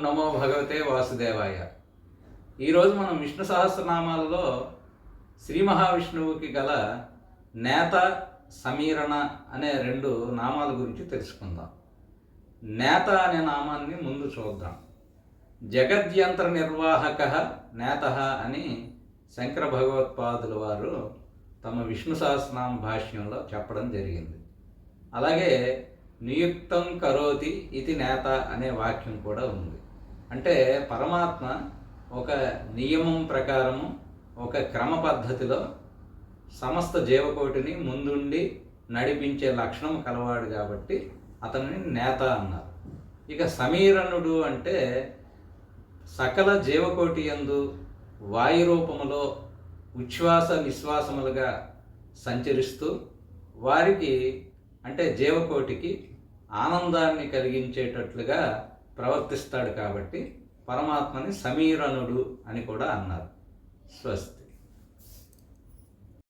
నమో భగవతే వాసుదేవాయ. ఈరోజు మనం విష్ణు సహస్రనామాలలో శ్రీ మహావిష్ణువుకి గల నేత సమీరణ అనే రెండు నామాల గురించి తెలుసుకుందాం. నేత అనే నామాన్ని ముందు చూద్దాం. జగద్యంత్ర నిర్వాహక నేత అని శంకర భగవత్పాదుల వారు తమ విష్ణు సహస్రనామ భాష్యంలో చెప్పడం జరిగింది. అలాగే నియుక్తం కరోతి ఇది నేత అనే వాక్యం కూడా ఉంది. అంటే పరమాత్మ ఒక నియమం ప్రకారము ఒక క్రమ పద్ధతిలో సమస్త జీవకోటిని ముందుండి నడిపించే లక్షణం కలవాడు కాబట్టి అతనిని నేత అన్నారు. ఇక సమీరణుడు అంటే సకల జీవకోటి యందు వాయు రూపములో ఉచ్ఛ్వాస నిశ్వాసములుగా సంచరిస్తూ వారికి అంటే జీవకోటికి ఆనందాన్ని కలిగించేటట్లుగా ప్రవర్తిస్తాడు కాబట్టి పరమాత్మని సమీరణుడు అని కూడా అన్నారు. స్వస్తి.